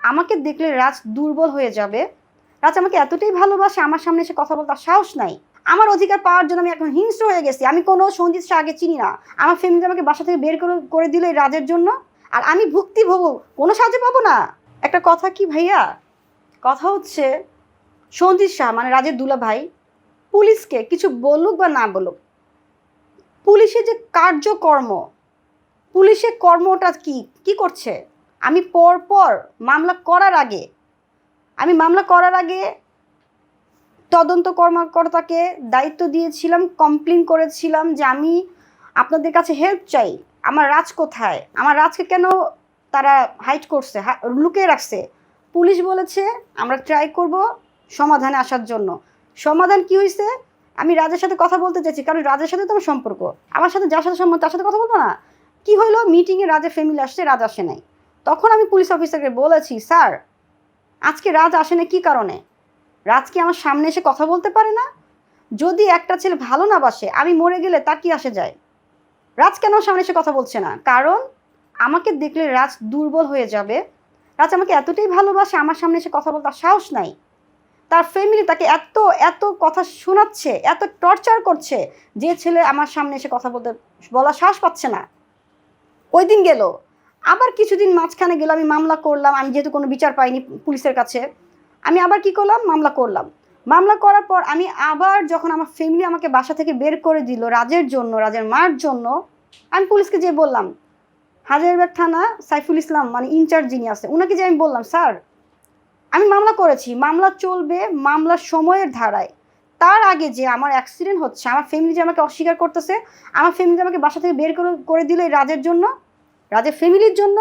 আমাকে দেখলে রাজ দুর্বল হয়ে যাবে। রাজ আমাকে এতটাই ভালোবাসে, আমার সামনে এসে কথা বলতে সাহস নাই। আমার অধিকার পাওয়ার জন্য আমি এখন হিংস্র হয়ে গেছি। আমি কোনো সঞ্জিত আগে চিনি না। আমার ফ্যামিলি আমাকে বাসা থেকে বের করে দিল এই রাজের জন্য। আর আমি ভুক্তি ভোগো, কোনো সাহায্য পাবো না। একটা কথা কি ভাইয়া? কথা হচ্ছে সঞ্জিত শাহ মানে রাজের দুলা ভাই পুলিশকে কিছু বলুক বা না বলুক, পুলিশের যে কার্যকর্ম, পুলিশের কর্মটা কি কি করছে? আমি পর পর মামলা করার আগে, আমি মামলা করার আগে তদন্ত কর্মকর্তাকে দায়িত্ব দিয়েছিলাম কমপ্লেন করেছিলাম যে আমি আপনাদের কাছে হেল্প চাই, আমার রাজ কোথায়, আমার রাজকে কেন তারা হাইট করছে লুকিয়ে রাখছে। পুলিশ বলেছে, আমরা ট্রাই করব সমাধানে আসার জন্য। সমাধান কি হয়েছে আমি রাজের সাথে কথা বলতে চাইছি, কারণ রাজের সাথে তো আমার সম্পর্ক। আমার সাথে যার সাথে সম্পর্ক, তার সাথে কথা বলব না। কি হলো মিটিংয়ে রাজের ফ্যামিলি আসছে, রাজ আসে নাই। তখন আমি পুলিশ অফিসারকে বলেছি, স্যার, আজকে রাজ আসে না কী কারণে? রাজ কি আমার সামনে এসে কথা বলতে পারে না? যদি একটা ছেলে ভালো না বাসে, আমি মরে গেলে তার কি আসে যায়? রাজ কেন সামনে এসে কথা বলছে না? কারণ আমাকে দেখলে রাজ দুর্বল হয়ে যাবে। রাজ আমাকে এতটাই ভালোবাসে, আমার সামনে এসে কথা বলতে সাহস নাই। তার ফ্যামিলি তাকে এত এত কথা শোনাচ্ছে, এত টর্চার করছে যে ছেলে আমার সামনে এসে কথা বলতে, বলার সাহস পাচ্ছে না। ওই দিন গেল। আবার কিছুদিন মাঝখানে গেল, আমি মামলা করলাম, আমি যেহেতু কোনো বিচার পাইনি পুলিশের কাছে, আমি আবার কি করলাম? মামলা করলাম। মামলা করার পর আমি আবার যখন আমার ফ্যামিলি আমাকে বাসা থেকে বের করে দিল, রাজের জন্য, রাজের মার জন্য, আমি পুলিশকে যে বললাম, হাজারবাগ থানা সাইফুল ইসলাম মানে ইনচার্জ যিনি আছে ওনাকে যে আমি বললাম, স্যার, আমি মামলা করেছি, মামলা চলবে মামলার সময়ের ধারায়। তার আগে যে আমার অ্যাক্সিডেন্ট হচ্ছে, আমার ফ্যামিলি যে আমাকে অস্বীকার করতেছে, আমার ফ্যামিলি আমাকে বাসা থেকে বের করে দিল এই রাজের জন্য রাজের ফ্যামিলির জন্য,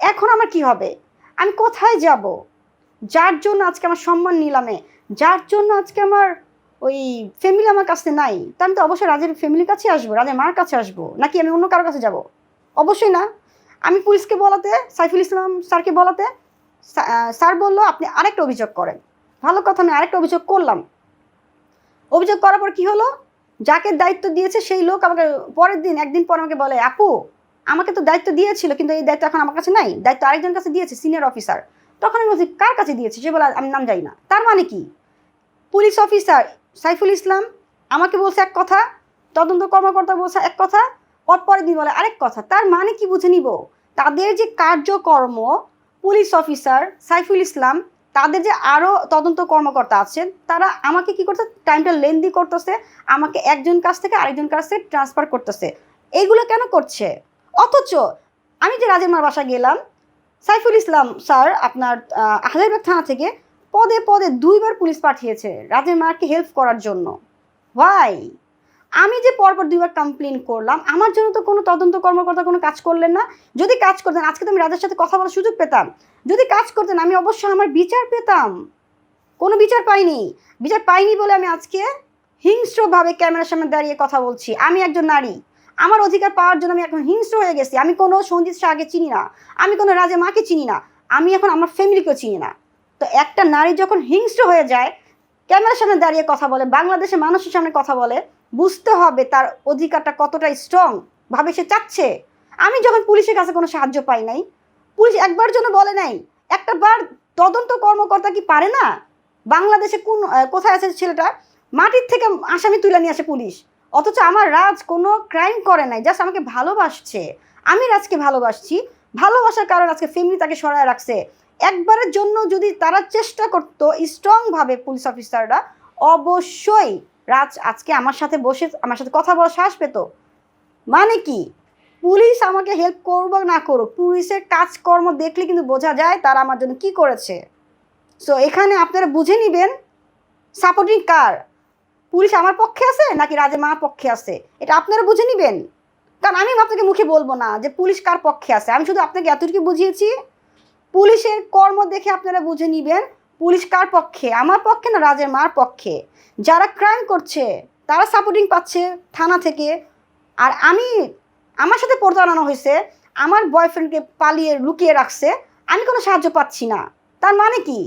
এখন আমার কি হবে? আমি কোথায় যাব? যার জন্য আজকে আমার সম্মান নিলামে, যার জন্য আজকে আমার ওই ফ্যামিলি আমার কাছে নাই, তা আমি তো অবশ্যই রাজের ফ্যামিলির কাছে আসব, রাজের মার কাছে আসব, নাকি আমি অন্য কারোর কাছে যাব? অবশ্যই না। আমি পুলিশকে বলাতে, সাইফুল ইসলাম স্যারকে বলাতে স্যার বলল, আপনি আরেকটা অভিযোগ করেন। ভালো কথা, আমি আরেকটা অভিযোগ করলাম। অভিযোগ করার পর কি হলো? যাকে দায়িত্ব দিয়েছে সেই লোক আমাকে পরের দিন, একদিন পর আমাকে বলে, আপু আমাকে তো দায়িত্ব দিয়েছিল, কিন্তু এই দায়িত্ব এখন আমার কাছে নাই। দায়িত্ব আরেকজন কাছে দিয়েছে সিনিয়র অফিসার তখন আমি বলছি, কার কাছে দিয়েছে? সে বলে, আমি নাম জানি না। তার মানে কি? পুলিশ অফিসার সাইফুল ইসলাম আমাকে বলছে এক কথা, তদন্ত কর্মকর্তা বলছে এক কথা পরের দিন বলে আরেক কথা। তার মানে কি বুঝে নিব? তাদের যে কার্যকর্ম, পুলিশ অফিসার সাইফুল ইসলাম, তাদের যে আরও তদন্ত কর্মকর্তা আছেন, তারা আমাকে কি করতে টাইমটা লেন্দি করতেছে, আমাকে একজন কাছ থেকে আরেকজন কাছে ট্রান্সফার করতেছে। এইগুলো কেন করছে? অথচ আমি যে রাজের মার বাসা গেলাম, সাইফুল ইসলাম স্যার আপনার হাজারবাগ থানা থেকে পদে পদে দুইবার পুলিশ পাঠিয়েছে রাজের মাকে হেল্প করার জন্য। ভাই আমি যে পরপর দুইবার কমপ্লেন করলাম, আমার জন্য তো কোনো তদন্ত কর্মকর্তা কোনো কাজ করলেন না। যদি কাজ করতেন, আজকে তো আমি রাজের সাথে কথা বলার সুযোগ পেতাম। যদি কাজ করতেন, আমি অবশ্যই আমার বিচার পেতাম। কোনো বিচার পাইনি। বিচার পাইনি বলে আমি আজকে হিংস্রভাবে ক্যামেরার সামনে দাঁড়িয়ে কথা বলছি। আমি একজন নারী। আমার অধিকার পাওয়ার জন্য আমি এখন হিংস্র হয়ে গেছি। আমি কোনো সঞ্জিত শাহ আগে চিনি না। আমি কোনো রাজে মাকে চিনি না। আমি এখন আমার ফ্যামিলিকেও চিনি না। তো একটা নারী যখন হিংস্র হয়ে যায়, ক্যামেরার সামনে দাঁড়িয়ে কথা বলে, বাংলাদেশের মানুষের সামনে কথা বলে, বুঝতে হবে তার অধিকারটা কতটা স্ট্রং ভাবে সে চাচ্ছে। আমি যখন পুলিশের কাছে কোনো সাহায্য পাই নাই, পুলিশ একবার জন্য বলে নাই, একটা বার তদন্ত কর্মকর্তা কি পারে না? বাংলাদেশে কোন কোথায় আছে ছেলেটা? মাটির থেকে আসামি তুলে নিয়ে আসে পুলিশ। অথচ আমার রাজ কোনো ক্রাইম করে নাই জাস্ট আমাকে ভালোবাসছে। আমি রাজকে ভালোবাসছি, ভালোবাসার কারণে আজকে ফ্যামিলি তাকে সরায় রাখছে। একবারের জন্য যদি তারা চেষ্টা করতো স্ট্রংভাবে পুলিশ অফিসাররা অবশ্যই রাজ আজকে আমার সাথে বসে, আমার সাথে কথা বলার শ্বাস পেত। মানে কি? পুলিশ আমাকে হেল্প করব না করুক, পুলিশের কাজকর্ম দেখলে কিন্তু বোঝা যায় তারা আমার জন্য কি করেছে। সো এখানে আপনারা বুঝে নেবেন সাপোর্টিং কার? পুলিশ আমার পক্ষে আছে নাকি রাজের মার পক্ষে আছে? এটা আপনারা বুঝে নেবেন। কারণ আমি আপনাকে মুখে বলব না যে পুলিশ কার পক্ষে আছে। আমি শুধু আপনাকে এতটুকু বুঝিয়েছি, পুলিশের কর্ম দেখে আপনারা বুঝে নেবেন পুলিশ কার পক্ষে, আমার পক্ষে না রাজের মার পক্ষে। যারা ক্রাইম করছে, তারা সাপোর্টিং পাচ্ছে থানা থেকে। আর আমি, আমার সাথে প্রতারণা হয়েছে, আমার বয়ফ্রেন্ডকে পালিয়ে লুকিয়ে রাখছে, আমি কোনো সাহায্য পাচ্ছি না। তার মানে কি?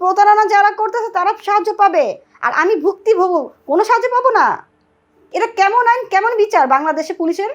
প্রতারণা যারা করতেছে, তারা সাহায্য পাবে। আর আমি ভুক্তি ভোগ কোনো সাহায্য পাবো না। এটা কেমন আইন, কেমন বিচার বাংলাদেশে পুলিশের?